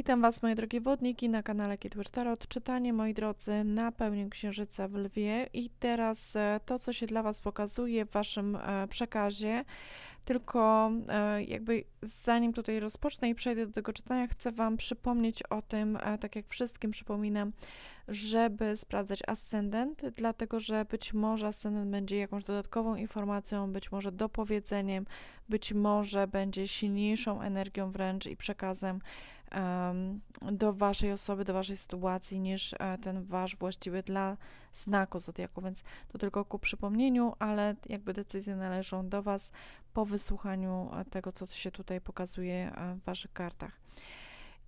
Witam Was, moje drogie wodniki, na kanale Kitwitch Tarot. Czytanie, moi drodzy, na pełni Księżyca w Lwie. I teraz e, to, co się dla Was pokazuje w Waszym e, przekazie, tylko e, jakby zanim tutaj rozpocznę i przejdę do tego czytania, chcę Wam przypomnieć o tym, tak jak wszystkim przypominam, żeby sprawdzać ascendent, dlatego że być może ascendent będzie jakąś dodatkową informacją, być może dopowiedzeniem, być może będzie silniejszą energią wręcz i przekazem do waszej osoby, do waszej sytuacji niż e, ten wasz właściwy dla znaku zodiaku, więc to tylko ku przypomnieniu, ale jakby decyzje należą do was po wysłuchaniu e, tego, co się tutaj pokazuje e, w waszych kartach.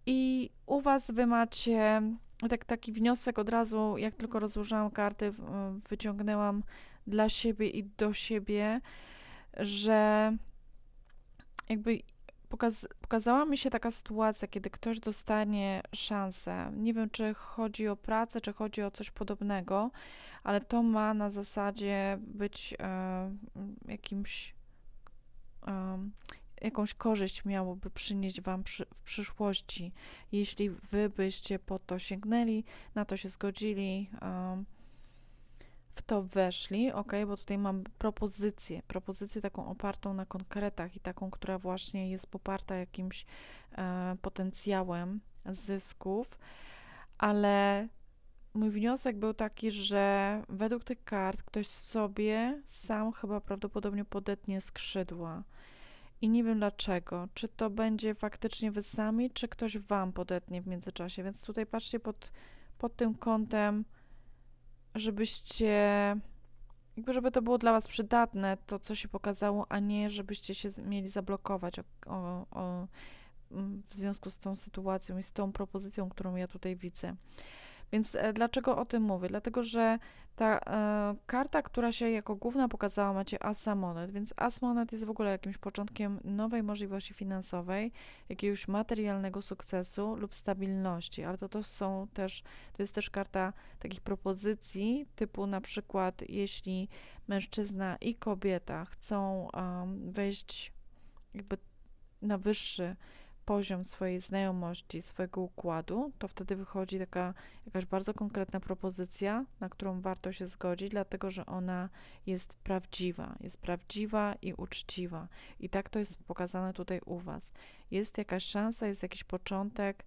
I u was wy macie tak, taki wniosek od razu, jak tylko rozłożyłam karty, wyciągnęłam dla siebie i do siebie, że jakby pokaz pokazała mi się taka sytuacja, kiedy ktoś dostanie szansę. Nie wiem, czy chodzi o pracę, czy chodzi o coś podobnego, ale to ma na zasadzie być e, jakimś. Jakąś korzyść miałoby przynieść Wam przy, w przyszłości, jeśli Wy byście po to sięgnęli, na to się zgodzili. W to weszli, ok, bo tutaj mam propozycję, propozycję taką opartą na konkretach i taką, która właśnie jest poparta jakimś e, potencjałem zysków, ale mój wniosek był taki, że według tych kart ktoś sobie sam chyba prawdopodobnie podetnie skrzydła. I nie wiem dlaczego. Czy to będzie faktycznie wy sami, czy ktoś wam podetnie w międzyczasie. Więc tutaj patrzcie pod, pod tym kątem żebyście, jakby żeby to było dla Was przydatne, to co się pokazało, a nie żebyście się mieli zablokować o, o, o, w związku z tą sytuacją i z tą propozycją, którą ja tutaj widzę. Więc e, dlaczego o tym mówię? Dlatego, że ta e, karta, która się jako główna pokazała, macie Asa Monet, więc As Monet jest w ogóle jakimś początkiem nowej możliwości finansowej, jakiegoś materialnego sukcesu lub stabilności, ale to, to są też, to jest też karta takich propozycji, typu na przykład, jeśli mężczyzna i kobieta chcą um, wejść jakby na wyższy poziom swojej znajomości, swojego układu, to wtedy wychodzi taka jakaś bardzo konkretna propozycja, na którą warto się zgodzić, dlatego że ona jest prawdziwa, jest prawdziwa i uczciwa. I tak to jest pokazane tutaj u Was. Jest jakaś szansa, jest jakiś początek,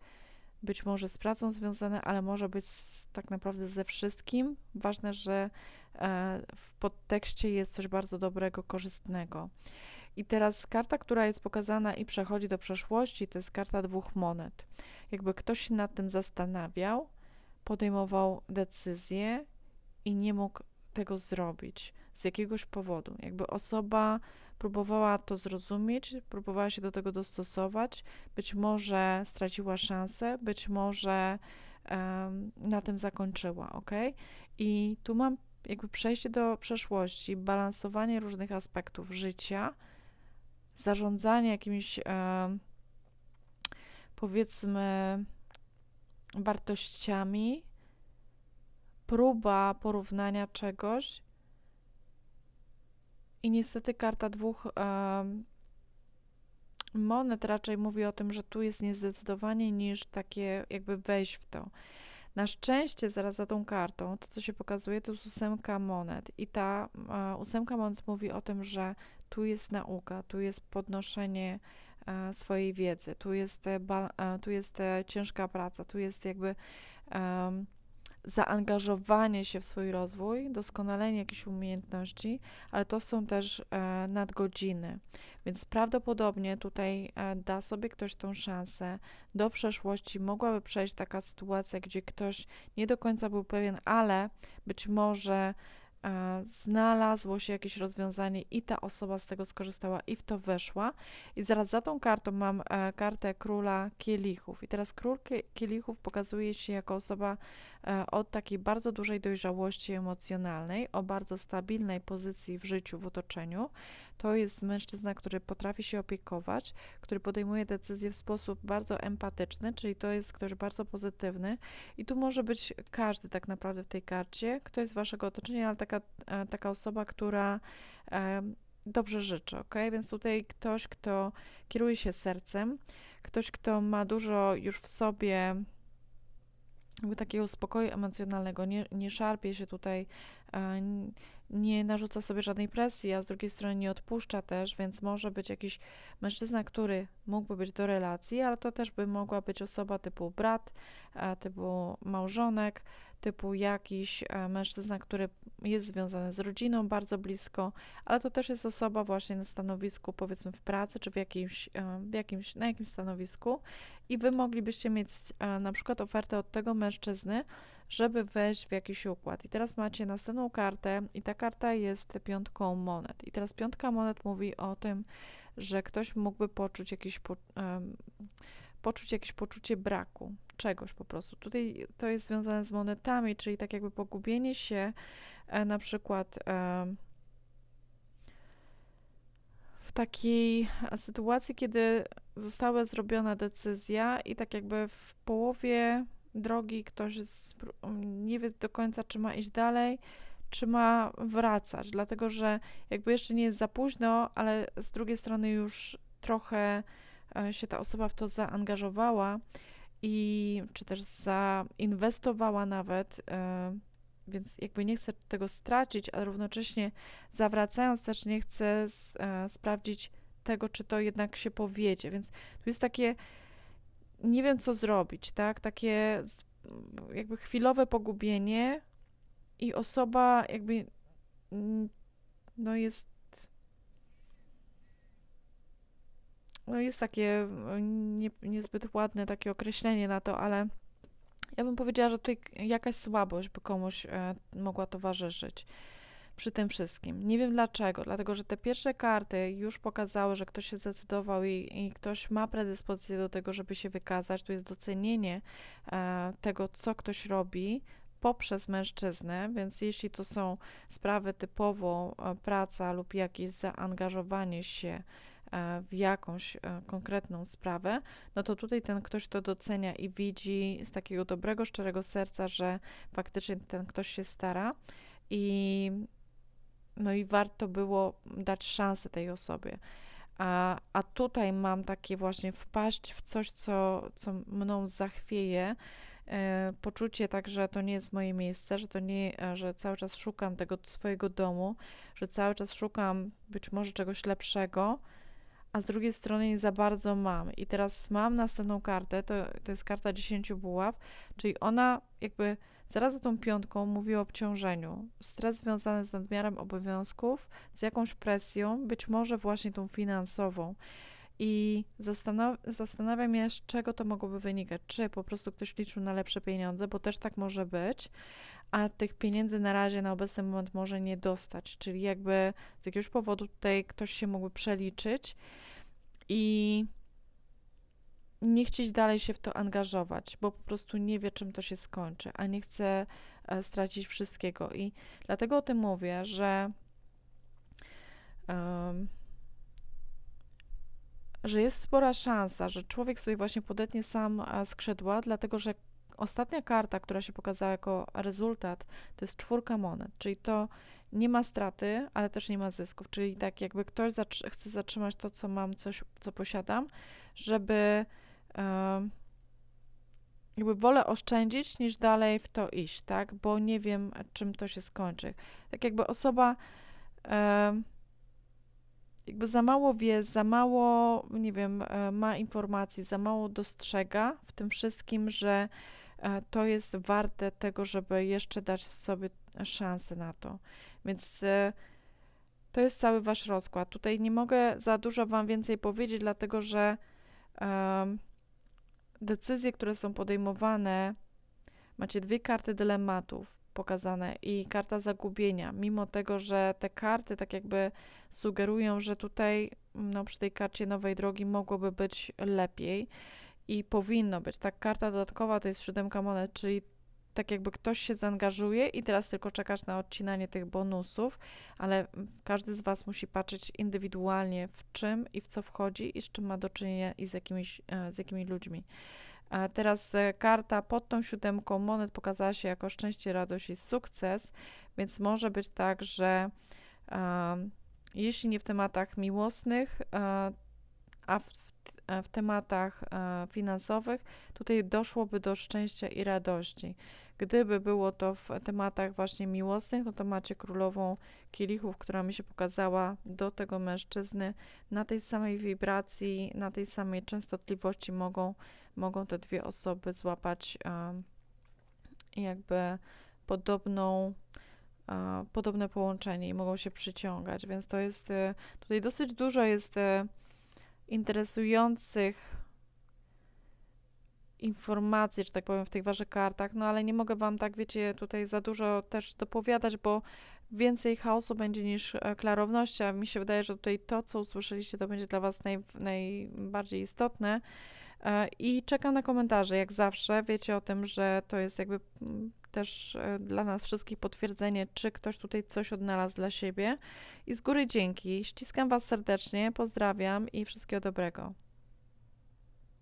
być może z pracą związane, ale może być z, tak naprawdę ze wszystkim. Ważne, że e, w podtekście jest coś bardzo dobrego, korzystnego. I teraz karta, która jest pokazana i przechodzi do przeszłości, to jest karta dwóch monet. Jakby ktoś się nad tym zastanawiał, podejmował decyzję i nie mógł tego zrobić z jakiegoś powodu. Jakby osoba próbowała to zrozumieć, próbowała się do tego dostosować, być może straciła szansę, być może um, na tym zakończyła, ok? I tu mam jakby przejście do przeszłości, balansowanie różnych aspektów życia zarządzanie jakimiś, e, powiedzmy, wartościami, próba porównania czegoś. I niestety karta dwóch e, monet raczej mówi o tym, że tu jest niezdecydowanie niż takie jakby wejść w to. Na szczęście zaraz za tą kartą, to co się pokazuje, to jest ósemka monet i ta e, ósemka monet mówi o tym, że tu jest nauka, tu jest podnoszenie e, swojej wiedzy, tu jest, e, e, tu jest ciężka praca, tu jest jakby zaangażowanie się w swój rozwój, doskonalenie jakichś umiejętności, ale to są też nadgodziny. Więc prawdopodobnie tutaj da sobie ktoś tą szansę. Do przeszłości mogłaby przejść taka sytuacja, gdzie ktoś nie do końca był pewien, ale być może znalazło się jakieś rozwiązanie i ta osoba z tego skorzystała i w to weszła. I zaraz za tą kartą mam e, kartę króla kielichów. I teraz król kielichów pokazuje się jako osoba e, o takiej bardzo dużej dojrzałości emocjonalnej, o bardzo stabilnej pozycji w życiu, w otoczeniu. To jest mężczyzna, który potrafi się opiekować, który podejmuje decyzje w sposób bardzo empatyczny, czyli to jest ktoś bardzo pozytywny. I tu może być każdy tak naprawdę w tej karcie, kto jest z waszego otoczenia, ale taka, e, taka osoba, która dobrze życzy, ok? Więc tutaj ktoś, kto kieruje się sercem, ktoś, kto ma dużo już w sobie takiego spokoju emocjonalnego, nie, nie szarpie się tutaj, e, nie narzuca sobie żadnej presji, a z drugiej strony nie odpuszcza też, więc może być jakiś mężczyzna, który mógłby być do relacji, ale to też by mogła być osoba typu brat, e, typu małżonek, typu jakiś e, mężczyzna, który jest związany z rodziną bardzo blisko, ale to też jest osoba właśnie na stanowisku, powiedzmy w pracy, czy w jakimś, e, w jakimś, na jakimś stanowisku. I wy moglibyście mieć na przykład ofertę od tego mężczyzny, żeby wejść w jakiś układ. I teraz macie następną kartę i ta karta jest piątką monet. I teraz piątka monet mówi o tym, że ktoś mógłby poczuć jakieś, po, um, poczuć jakieś poczucie braku, czegoś po prostu. Tutaj to jest związane z monetami, czyli tak jakby pogubienie się e, na przykład e, w takiej sytuacji, kiedy została zrobiona decyzja i tak jakby w połowie drogi ktoś nie wie do końca, czy ma iść dalej, czy ma wracać, dlatego że jakby jeszcze nie jest za późno, ale z drugiej strony już trochę e, się ta osoba w to zaangażowała i czy też zainwestowała nawet, e, więc jakby nie chcę tego stracić, ale równocześnie zawracając też nie chcę e, sprawdzić tego, czy to jednak się powiedzie, więc tu jest takie nie wiem co zrobić, tak, takie jakby chwilowe pogubienie i osoba jakby no jest no jest takie e, nie, niezbyt ładne takie określenie na to, ale ja bym powiedziała, że tutaj jakaś słabość by komuś e, mogła towarzyszyć przy tym wszystkim. Nie wiem dlaczego, dlatego że te pierwsze karty już pokazały, że ktoś się zdecydował i, i ktoś ma predyspozycję do tego, żeby się wykazać. Tu jest docenienie e, tego, co ktoś robi poprzez mężczyznę, więc jeśli to są sprawy typowo e, praca lub jakieś zaangażowanie się E, w jakąś e, konkretną sprawę, no to tutaj ten ktoś to docenia i widzi z takiego dobrego, szczerego serca, że faktycznie ten ktoś się stara i no i warto było dać szansę tej osobie. A, a tutaj mam takie właśnie wpaść w coś, co, co mną zachwieje, e, poczucie tak, że to nie jest moje miejsce, że to nie, że cały czas szukam tego swojego domu, że cały czas szukam być może czegoś lepszego, a z drugiej strony nie za bardzo mam. I teraz mam następną kartę, to, to jest karta 10 buław, czyli ona jakby zaraz za tą piątką mówi o obciążeniu. Stres związany z nadmiarem obowiązków, z jakąś presją, być może właśnie tą finansową. I zastanaw zastanawiam się, z czego to mogłoby wynikać. Czy po prostu ktoś liczył na lepsze pieniądze, bo też tak może być, a tych pieniędzy na razie na obecny moment może nie dostać. Czyli jakby z jakiegoś powodu tutaj ktoś się mógłby przeliczyć i nie chcieć dalej się w to angażować, bo po prostu nie wie, czym to się skończy, a nie chce e, stracić wszystkiego. I dlatego o tym mówię, że. Um, że jest spora szansa, że człowiek sobie właśnie podetnie sam e, skrzydła, dlatego że ostatnia karta, która się pokazała jako rezultat, to jest czwórka monet, czyli to nie ma straty, ale też nie ma zysków, czyli tak jakby ktoś zatr chce zatrzymać to, co mam, coś, co posiadam, żeby jakby wolę oszczędzić, niż dalej w to iść, tak, bo nie wiem, czym to się skończy. Tak jakby osoba jakby za mało wie, za mało, nie wiem, e, ma informacji, za mało dostrzega w tym wszystkim, że e, to jest warte tego, żeby jeszcze dać sobie szansę na to. Więc e, to jest cały wasz rozkład. Tutaj nie mogę za dużo wam więcej powiedzieć, dlatego że um, decyzje, które są podejmowane, macie dwie karty dylematów pokazane i karta zagubienia, mimo tego, że te karty tak jakby sugerują, że tutaj no, przy tej karcie nowej drogi mogłoby być lepiej i powinno być. Ta karta dodatkowa to jest siódemka monet, czyli tak jakby ktoś się zaangażuje i teraz tylko czekasz na odcinanie tych bonusów, ale każdy z Was musi patrzeć indywidualnie w czym i w co wchodzi i z czym ma do czynienia i z, jakimiś, e, z jakimi ludźmi. A teraz e, karta pod tą siódemką monet pokazała się jako szczęście, radość i sukces, więc może być tak, że jeśli nie w tematach miłosnych, a w, w tematach e, finansowych, tutaj doszłoby do szczęścia i radości. Gdyby było to w tematach właśnie miłosnych, no to macie królową kielichów, która mi się pokazała do tego mężczyzny. Na tej samej wibracji, na tej samej częstotliwości mogą, mogą te dwie osoby złapać em, jakby podobną, e, podobne połączenie i mogą się przyciągać, więc to jest e, tutaj dosyć dużo jest e, interesujących informacji, że tak powiem, w tych waszych kartach, no ale nie mogę wam tak, wiecie, tutaj za dużo też dopowiadać, bo więcej chaosu będzie niż e, klarowności, a mi się wydaje, że tutaj to, co usłyszeliście, to będzie dla was naj, najbardziej istotne. E, I czekam na komentarze, jak zawsze. Wiecie o tym, że to jest jakby też e, dla nas wszystkich potwierdzenie, czy ktoś tutaj coś odnalazł dla siebie. I z góry dzięki. Ściskam Was serdecznie, pozdrawiam i wszystkiego dobrego.